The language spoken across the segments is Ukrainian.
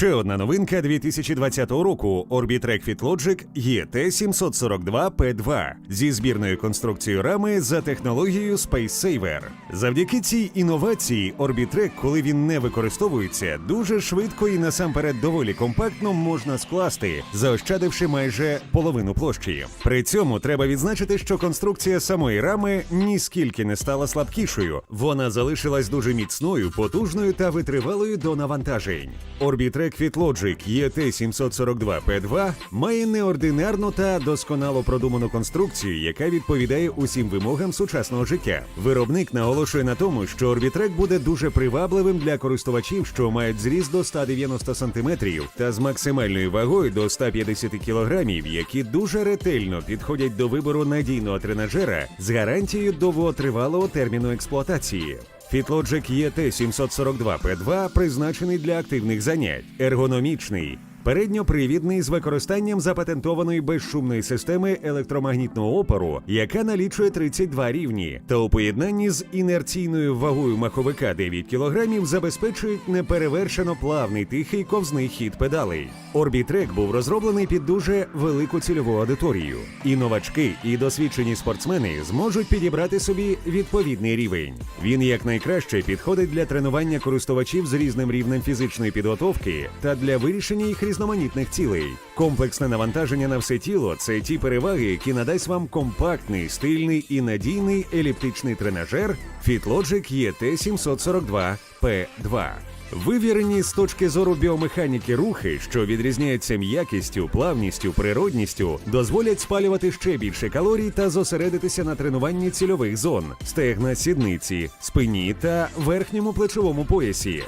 Ще одна новинка 2020 року Orbitrek FitLogic ET742P2 зі збірною конструкцією рами за технологією Space Saver. Завдяки цій інновації Orbitrek, коли він не використовується, дуже швидко і насамперед доволі компактно можна скласти, заощадивши майже половину площі. При цьому треба відзначити, що конструкція самої рами ніскільки не стала слабкішою. Вона залишилась дуже міцною, потужною та витривалою до навантажень. Orbitrek FitLogic ET742P2 має неординарну та досконало продуману конструкцію, яка відповідає усім вимогам сучасного життя. Виробник наголошує на тому, що Orbitrek буде дуже привабливим для користувачів, що мають зріст до 190 см та з максимальною вагою до 150 кг, які дуже ретельно підходять до вибору надійного тренажера з гарантією довготривалого терміну експлуатації. FitLogic ET742P2 призначений для активних занять, ергономічний, передньопривідний з використанням запатентованої безшумної системи електромагнітного опору, яка налічує 32 рівні, та у поєднанні з інерційною вагою маховика 9 кг забезпечують неперевершено плавний тихий ковзний хід педалей. Orbitrek був розроблений під дуже велику цільову аудиторію. І новачки, і досвідчені спортсмени зможуть підібрати собі відповідний рівень. Він якнайкраще підходить для тренування користувачів з різним рівнем фізичної підготовки та для вирішення їх різноманітних цілей. Комплексне навантаження на все тіло це ті переваги, які надасть вам компактний, стильний і надійний еліптичний тренажер FitLogic ET742 P2. Вивірені з точки зору біомеханіки рухи, що відрізняються м'якістю, плавністю, природністю, дозволять спалювати ще більше калорій та зосередитися на тренуванні цільових зон, стегна, сідниці, спині та верхньому плечовому поясі.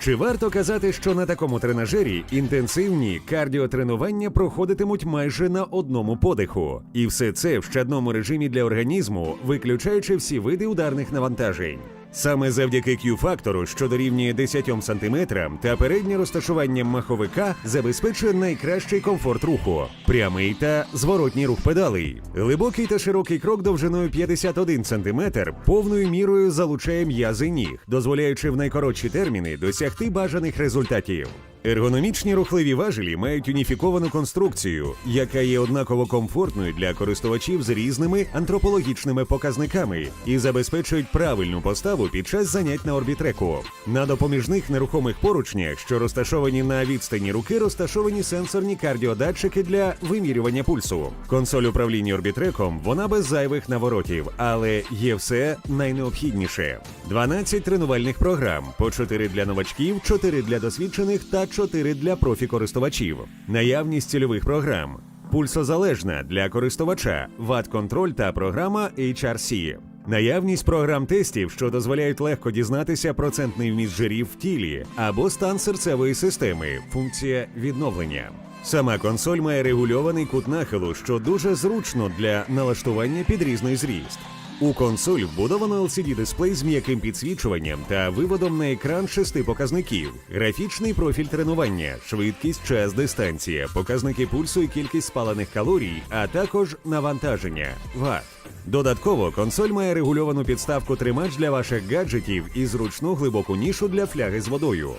Чи варто казати, що на такому тренажері інтенсивні кардіотренування проходитимуть майже на одному подиху, і все це в щадному режимі для організму, виключаючи всі види ударних навантажень? Саме завдяки Q-фактору, що дорівнює 10 см, та переднє розташування маховика забезпечує найкращий комфорт руху, прямий та зворотній рух педалей. Глибокий та широкий крок довжиною 51 см повною мірою залучає м'язи ніг, дозволяючи в найкоротші терміни досягти бажаних результатів. Ергономічні рухливі важелі мають уніфіковану конструкцію, яка є однаково комфортною для користувачів з різними антропологічними показниками і забезпечують правильну поставу під час занять на орбітреку. На допоміжних нерухомих поручнях, що розташовані на відстані руки, розташовані сенсорні кардіодатчики для вимірювання пульсу. Консоль управління орбітреком вона без зайвих наворотів, але є все найнеобхідніше: 12 тренувальних програм, по 4 для новачків, 4 для досвідчених та 4 для профі-користувачів, наявність цільових програм, пульсозалежна для користувача, ват-контроль та програма HRC. Наявність програм тестів, що дозволяють легко дізнатися процентний вміст жирів в тілі або стан серцевої системи, функція відновлення. Сама консоль має регульований кут нахилу, що дуже зручно для налаштування під різний зріст. У консоль вбудовано LCD-дисплей з м'яким підсвічуванням та виводом на екран шести показників: графічний профіль тренування, швидкість, час, дистанція, показники пульсу і кількість спалених калорій, а також навантаження ват. Додатково консоль має регульовану підставку тримач для ваших гаджетів і зручну глибоку нішу для фляги з водою.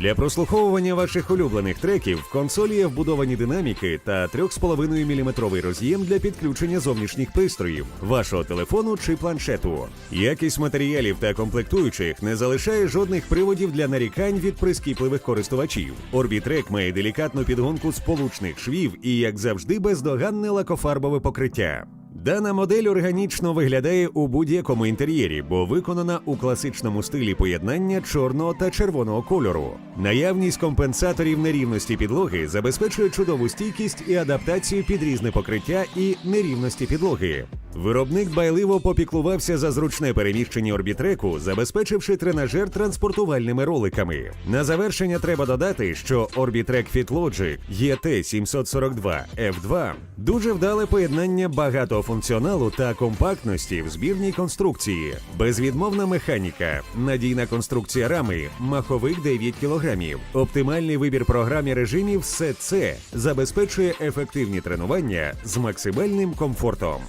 Для прослуховування ваших улюблених треків в консолі є вбудовані динаміки та 3,5 мм роз'єм для підключення зовнішніх пристроїв, вашого телефону чи планшету. Якість матеріалів та комплектуючих не залишає жодних приводів для нарікань від прискіпливих користувачів. Orbitrek має делікатну підгонку сполучних швів і, як завжди, бездоганне лакофарбове покриття. Дана модель органічно виглядає у будь-якому інтер'єрі, бо виконана у класичному стилі поєднання чорного та червоного кольору. Наявність компенсаторів нерівності підлоги забезпечує чудову стійкість і адаптацію під різне покриття і нерівності підлоги. Виробник дбайливо попіклувався за зручне переміщення орбітреку, забезпечивши тренажер транспортувальними роликами. На завершення треба додати, що Orbitrek FitLogic ET742 F2 дуже вдале поєднання багатого функціоналу та компактності в збірній конструкції, безвідмовна механіка, надійна конструкція рами, маховик 9 кг, оптимальний вибір програм і режимів. Все це забезпечує ефективні тренування з максимальним комфортом.